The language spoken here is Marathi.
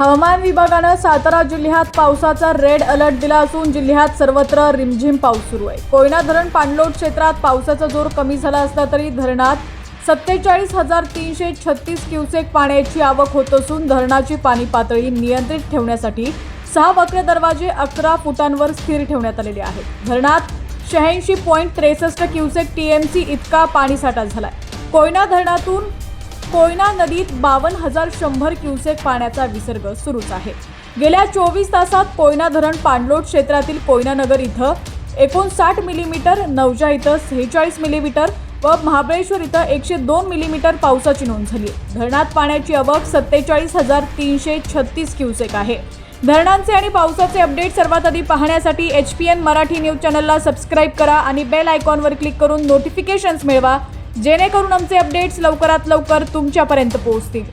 हवामान विभागानं सातारा जिल्ह्यात पावसाचा रेड अलर्ट दिला असून जिल्ह्यात सर्वत्र रिमझिम पाऊस सुरू आहे. कोयना धरण पाणलोट क्षेत्रात पावसाचा जोर कमी झाला असला तरी धरणात सत्तेचाळीस हजार तीनशे छत्तीस क्युसेक पाण्याची आवक होत असून धरणाची पाणी पातळी नियंत्रित ठेवण्यासाठी सहा वक्र दरवाजे अकरा फुटांवर स्थिर ठेवण्यात आलेले आहेत. धरणात शहाऐंशी पॉईंट त्रेसष्ट क्युसेक टीएमसी इतका पाणीसाठा झाला आहे कोयना धरणातून कोयना नदीत बावन्न हजार शंभर क्युसेक पाण्याचा विसर्ग सुरूच आहे. गेल्या चोवीस तासात कोयना धरण पाणलोट क्षेत्रातील कोयनानगर इथं एकोणसाठ मिलीमीटर नवजा इथं सेहेचाळीस मिलीमीटर व महाबळेश्वर इथं एकशे दोन मिलीमीटर पावसाची नोंद झाली धरणात पाण्याची आवक सत्तेचाळीस हजार तीनशे छत्तीस क्युसेक आहे. धरणांचे आणि पावसाचे अपडेट सर्वात आधी पाहण्यासाठी H P N Marathi news चॅनलला सबस्क्राईब करा आणि बेल आयकॉनवर क्लिक करून नोटिफिकेशन्स मिळवा. जेणेकरून आमचे अपडेट्स लवकरात लवकर तुमच्यापर्यंत पोहोचतील.